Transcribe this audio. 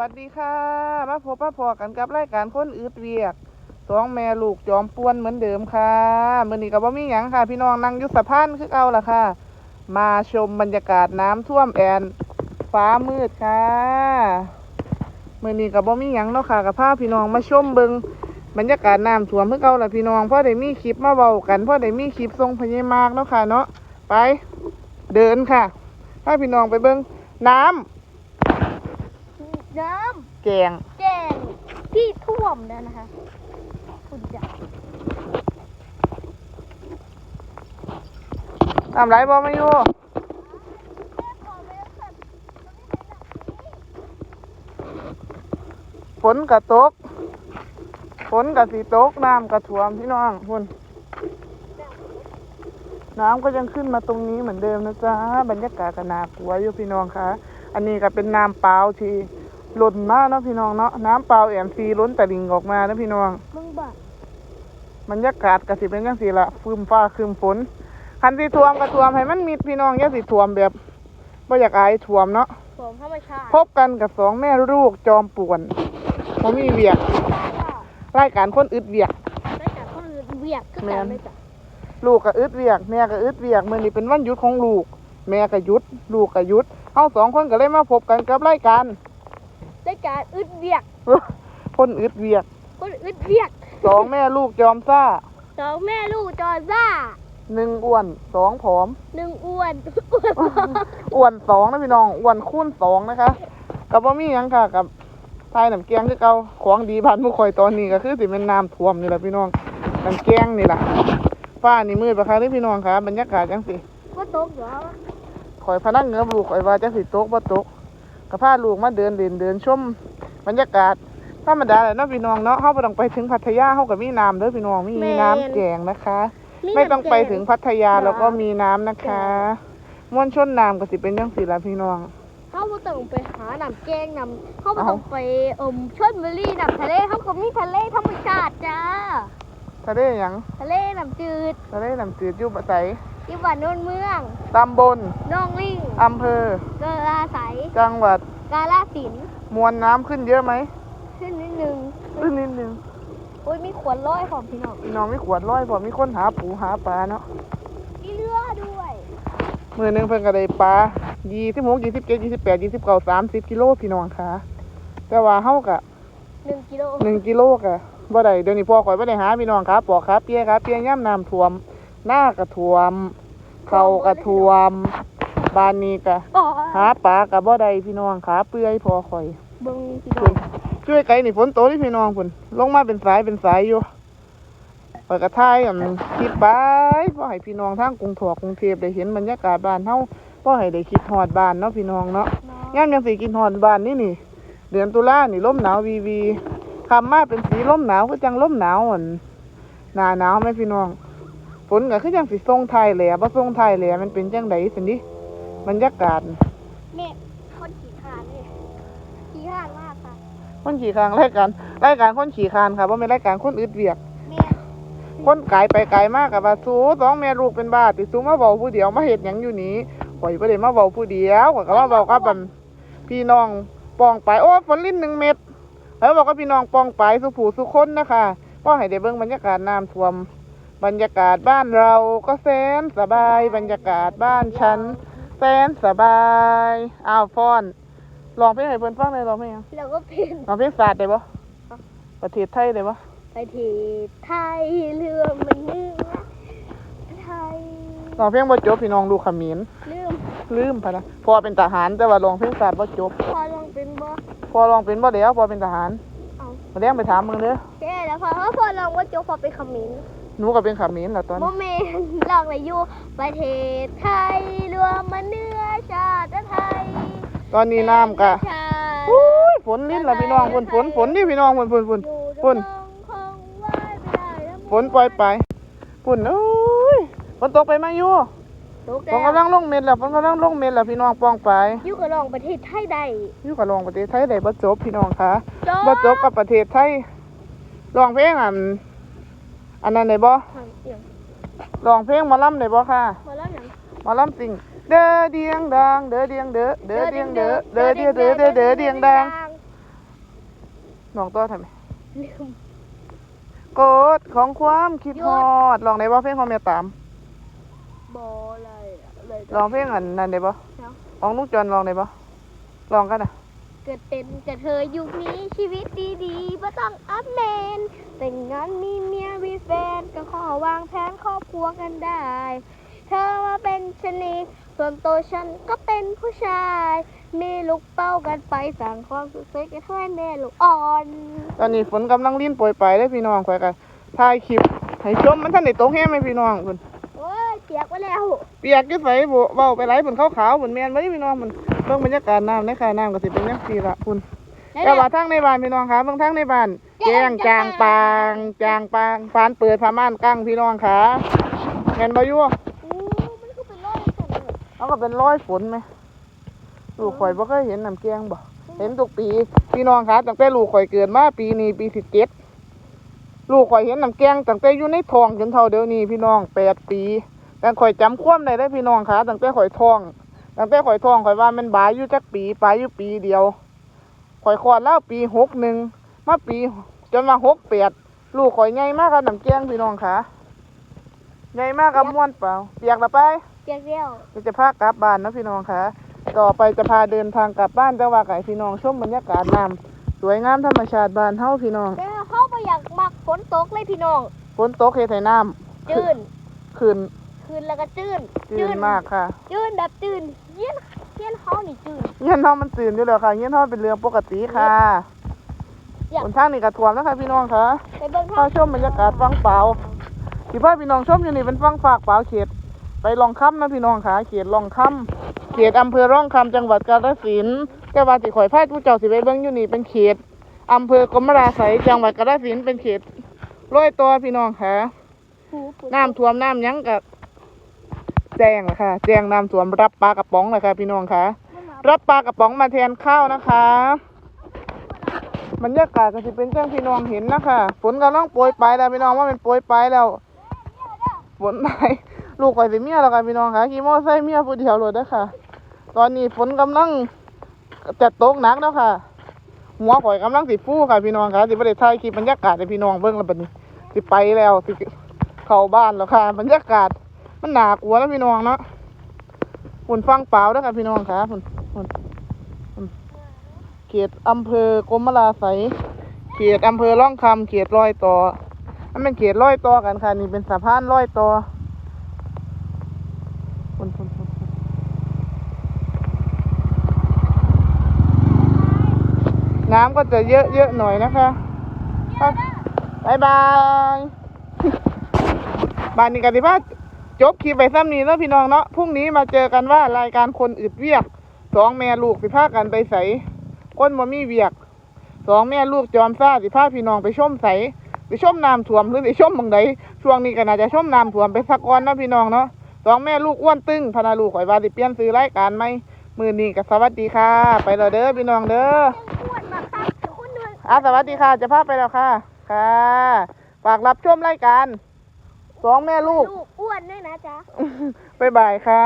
วัสดีค่ะ มาพบมาพอกันกับรายการคนอืดเวียกสองแม่ลูกจอมป่วนเหมือนเดิมค่ะมื้อนี้ก็บ่มีหยังค่ะ พี่น้องนั่งอยู่สะพานคือเอาล่ะค่ะ มาชมบรรยากาศน้ำท่วมแอนฟ้ามืดค่ะมื้อนี้ก็บ่มีหยังเนาะค่ะกับพาพี่น้องมาชมเบิงบรรยากาศน้ำท่วมคือเอาล่ะพี่น้องเพราะได้มีคลิปมาเว้ากันเพราะได้มีคลิปทรงพญามากเนาะค่ะเนาะไป เดินค่ะพาพี่น้องไปเบิงน้ำ น้แกงำแกงที่ท่วมแล้วนะคะ คุณจะทำไรบอมาอยู่ฝนกระตกฝนกระสีตกน้ำกระท่วมพี่น้องพุ่นน้ำก็ยังขึ้นมาตรงนี้เหมือนเดิมนะจ๊ะบรรยากาศก็น่ากลัวอยู่พี่น้องคะอันนี้ก็เป็นน้ำเปล่าที่ หล่นมากเนาะพี่น้องเนาะน้ำเปล่าแอมซีล้นตะลิงออกมานะพี่น้องมึงบัดบรรยากาศก็สิเป็นจังซี่ละฟืมฟ้าคืมฝนคันสิท่วมก็ท่วมให้มันมิดพี่น้องอย่าสิท่วมแบบบ่อยากอายท่วมเนาะผมธรรมชาติพบกันกับสองแม่ลูกจอมป่วนบ่มีเวียกรายการคนอึดเวียกได้จากคนอื่นเวียกก็แม่แต่นไม่จ้ะลูกก็อึดเวียกแม่ก็อึดเวียกมื้อนี้เป็นวันหยุดของลูก แม่ก็หยุด ลูกก็หยุดเฮาสองคนก็เลยมาพบกันกับรายการได้ การอึดเวียกคนอึดเวียกคนอึดเวียกสองแม่ลูกจอมซ่าสองแม่ลูกจอซ่าหนึ่งอ้วนสองผอมหนึ่งอ้วนอ้วนอ้วนสองนะพี่น้องอ้วนคูณสองนะคะ กับบ่มีหยังค่ะกับทายน้ำแกงคือเก่าของดีบ้านผู้คอยตอนนี้ก็คือสิเป็นน้ำท่วมนี่แหละพี่น้องน้ำแกงนี่ล่ะฟ้านี่มืดปะคะนี่พี่น้องค่ะบรรยากาศจังสิก็ตกเหรอคอยพนักเงือบลูกคอยว่าจังสิตกบ่ตก ก็พาลูกมาเดินเล่นเดินชมบรรยากาศธรรมดาแหละเนาะพี่น้องเนาะเฮาบ่ต้องไปถึงพัทยาเฮาก็มีน้ำเด้อพี่น้องมีน้ำแกงนะคะ ไม่ต้องไปถึงพัทยาแล้วก็มีน้ำนะคะมวลชนน้ำก็สิเป็นจังสิล่ะพี่น้องเขาบ่ต้องไปหาน้ำแกงน้ำเขาบ่ต้องไปอมชลบุรีน้ำทะเลเขาก็มีทะเลธรรมชาติจ้าทะเลหยังทะเลน้ำจืดทะเลน้ำจืดอยู่บะไส ที่บ้านโนนเมืองตำบลน้องลิงอำเภอเกลาใสจังหวัด กาลาสินธุ์มวลน้ำขึ้นเยอะไหมขึ้นนิดนึงขึ้นนิดนึงโอ้ยมีขวดร้อยของพี่น้องพี่น้องมีขวดร้อยพอมีคนหาปูหาปลาเนาะมีเรือด้วยมือหนึงเพิ่นก็ได้ปลายี่สิบหกยี่สิบเจ็ดยี่สิบแปดยี่สิบเก้าสามสิบกิโลพี่น้องค่ะ แต่ว่าเฮากะหนึ่งกิโลหนึ่งกิโลกะบ่ได้เดี๋ยวนี้พ่อข่อยบ่ได้หาพี่น้องครับปอกครับเปียครับเปียย่ำน้ำท่วมหน้ากะท่วม เขากะท่วมบ้านนี้กะอ๋อหาปลากะบ่ได้พี่น้องขาเปื่อยพอข่อยเบิ้งพี่น้อพุ่งนช่วยไกลนี่ฝนตกที่พี่น้องพุ่นลงมาเป็นสายเป็นสายอยู่เปิดกระทายอันคิดไปพ่อให้พี่น้องทางกรุงถอกกรุงเทพได้เห็นบรรยากาศบ้านเฮาพ่อให้ได้คิดฮอดบ้านเนาะพี่น้องเนาะน้องย่ามยังสิกินฮอดบ้านนี่นี่ เดือนตุลานี่ลมหนาววีวีคำมาเป็นสีลมหนาวคือจังลมหนาวอ่อนหน้าหนาวไหมพี่น้องฝ นก็คือจังสิส่งไทยแหล่บ่ส่งไทยแหล่มันเป็นจังไดสินี่บรรยากาศแม่คนขี่คานเลยขี่คานมากค่ะคนขี่คางรายการรายการคนขี่คานค่ะว่าเป็นรายการคนอึดเวียก แม่คนไกลไปไกลมากกับว่าสูสองแม่ลูกเป็นบ้าติสูมาเบาผู้เดียวมาเห็ดหยังอยู่นี้ข่อยบ่ได้มาเบาผู้เดียวข่อยก็มาเบากับบันพี่น้องปองไปโอ้ฝนลิ้นหนึ่งเม็ดแล้วบอกกับพี่น้องปองไปสุผูสุคนนะคะก็ให้ได้เบิ่งบรรยากาศน้ำท่วม บรรยากาศบ้านเราก็แสนสบาย บรรยากาศบ้านฉันแสนสบายอ้าวฟ้อนลองเพลงให้เพิ่นฟังเลยลองเพลงหยังเราก็เป็นลองเพลงศาสตร์ได้บ่ประเทศไทยได้บ่ประเทศไทยเรือมันเนื้อไทยลองเพลงบ่จบพี่น้องดูขมิ้นลืมลืมพะนะพอเป็นทหารแต่ว่าลองเพลงศาสตร์บ่จบพอลองเป็นบ่พอลองเป็นบ่แล้วพอเป็นทหารเอามาแล้งไปถามมึงเด้อแค่แล้วพอเพราะพอลองว่าโจกพอเป็นขมิ้น หนูก็เป็นขมิ้นล่ะตอนโมนี้เมนลองเลยอยู่ประเทศไทยรวมมันเนื้อชาติไทยตอนนี้น้ำก็ชาติอุ้ยฝนลิ้นล่ะพี่น้องฝนฝนฝนนี่พี่น้องฝนฝนฝนอยู่ฝน ดำรงคงไว้ไม่ได้ะฝนปล่อยไปฝนโอ้ยฝนตกไปมาอยู่ตกฝนกำลังลงเม็ดแล้วฝนกำลังลงเม็ดแล้วพี่น้องปองไปอยู่กับลองประเทศไทยใดอยู่กับลองประเทศไทยได้บ่จบพี่น้องคะจบบ่จบกับประเทศไทยลองเพลงอัน อันนั้นได้บ่ทางเอียงลองเพลงหมอลำได้บ่ค่ะมาล้วหนังหมอลำสิง เด้อเดียงดัง เด้อเดียงเด้อ เด้อเดียงเด้อ เด้อเดียงเด้อ เด้อเด้อเดียงดังน้องตัวทำไมลืมกดของความคิดฮอดลองได้บ่เพลงของแม่ตามบออะไรอะเลยลองเพลงอันนั้นได้บ่ของลุงจอนลองได้บ่ลองกันน่ะ เกิดเป็นกระเทยยุคนี้ชีวิตดีๆไม่ต้องอัพเมนแต่งงานมีเมียมีแฟนก็ขอวางแผนครอบครัวกันได้ เธอมาเป็นชนีส่วนตัวฉันก็เป็นผู้ชาย มีลูกเป้ากันไปสั่งความสุขใส่กระเทยแม่ลูกอ่อน ตอนนี้ฝนกำลังลิ้นโปรยปลายเด้พี่น้องข่อยก็ถ่ายคลิปให้ชมมันทันได้ตกแฮงไหมพี่น้องเพิ่นโอ้ยเปียกไปแล้วเปียกอยู่ไสบ่เว้าไปหลายเพิ่นขาวๆเพิ่นแม่นบ่พี่น้องเพิ่นเบิ่งบรรยากาศน้ำในค่ะน้ำก็สิเป็นจังซี่ล่ะพุ่นแต่ว่าทางในบ้านพี่น้องคะเบางทางในบ้านแจ้งจางปางจางปางฟานเปิดผ้าม่านกั้งพี่น้องคะแม่นบ่อยู่อู้มันก็เป็นรอยสันเลยเขาก็เป็นรอยฝนไหมลูกข่อยบ่เคยเห็นน้ำแกงบ่เห็นทุกปีพี่น้องคะตั้งแต่ลูกข่อยเกิดมาปีนี้ปีสิบเจ็ดลูกข่อยเห็นน้ำแกงตั้งแต่อยู่ในท้องจนเท่าเดี๋ยวนี้พี่น้องแปดปี แต่ข่อยจำความได้ได้อพี่น้องคะตั้งแต่ข่อยท้องตั้งแต่ข่อยท้องข่อยว่ามันบายอยู่จักปีปลายอยู่ปีเดียวข่อยคลอดแล้วปีหกหนึ่งมาปีจนมาหกแปดลูกข่อยใหญ่มากกับน้ำแกงพี่น้องค่ะใหญ่มากกับม้วนเปล่า เปียกละไปเปียกเดียวเดี๋ยวจะพากลับบ้านนะพี่น้องค่ะ ต่อไปจะพาเดินทางกลับบ้านจังหวัดไก่พี่น้องชมบรรยากาศน้ำสวยงามธรรมชาติบ้านเฮาพี่น้องแต่เขาไปอยากมักฝนตกเลยพี่น้องฝนตกเฮ็ดให้น้จืนำขึ้น คืนแล้วก็จืนจืนมากค่ะจืนแบบจืนเยี่ยนเยี่ยนเขานี่จืนเงี้ยเฮามันตื่นอยู่แล้วค่ะเงี้ยเฮาเป็นเรื่องปกติค่ะอยากบนทางนี่ก็ท่วมแล้วค่ะพี่น้องค่ะไปเบิ่งพาชมบรรยากาศฟังเปล่าที่พ่อพี่น้องชมอยู่นี่เป็นฟังฝากเปล่าเขตไปลองค่ำนะพี่น้องค่ะเขตลองค่ำเขตอำเภอร่องคำจังหวัดกาฬสินธุ์แต่ว่าสิข่อยพาผู้เจ้าสิไปเบิ่งอยู่นี่เป็นเขตอำเภอกรมราไสยจังหวัดกาฬสินธุ์เป็นเขตร้อยตัวพี่น้องค่ะหูปุ่น้ำท่วมน้ำหยังกับ แจ้งละค่ะแจ้งน้ำท่วมรับปลากระป๋องเลยค่ะพี่น้องค่ะรับปลากระป๋องมาแทนข้าวนะคะบรรยากาศก็จะเป็นเจ้งพี่น้องเห็นนะคะฝนกำลังโปรยปลายแล้วพี่น้องว่าเป็นโปรยปลายแล้วฝนไหนลูกข่อยสิเมียแล้วค่ะพี่น้องค่ะขี่มอไซค์เมียผู้เดียวเลยเด้อค่ะตอนนี้ฝนกำลังจะตกหนักแล้วค่ะหัวข่อยกำลังสิฟูค่ะพี่น้องค่ะสิบ่ได้ถ่ายคลิปบรรยากาศให้พี่น้องเบิ่งแล้วบัดนี้สิไปแล้วสิเข้าบ้านแล้วค่ะ บรรยากาศ มันหนากลัวแล้วพี่น้องเนาะฝุ่นฟังเปล่าแล้วค่ะพี่น้องค่ะฝนฝุ่นฝุ่นเขตอำเภอกรมราไสเขตอำเภอร่องคำเขตร้อยต่อมันเป็นเขตร้อยต่อกันค่ะนี่เป็นสะพานร้อยต่อฝุ่นฝุ่นฝุ่นน้ำก็จะเยอะเยอะๆหน่อยนะคะบายบายบ้านนี้กันสิพา จบคลิปไปซ้ำนี้แล้วพี่น้องเนาะพรุ่งนี้มาเจอกันว่ารายการคนอึดเวียกสองแม่ลูกสิพากันไปใสคนบ่มีเวียกสองแม่ลูกจอมซ่าสิพาพี่น้องไปชมใสไปชมน้ำท่วมหรือไปชมบังใดช่วงนี้ก็น่าจะชมน้ำท่วมไปสักก่อนเนาะพี่น้องเนาะสองแม่ลูกอ้วนตึงพนาลูกข่อยว่าสิเปลี่ยนซื้อรายการไหมมือนี้ก็สวัสดีค่ะ ไปแล้วเด้อพี่น้องเด้ออ้วนมาตักคุณด้วยอะสวัสดีค่ะ จะพาไปแล้วค่ะ ค่ะ ฝากรับชมรายการ สองแม่ลูก ลูกอ้วนด้วยนะจ๊ะ บ๊ายบายค่ะ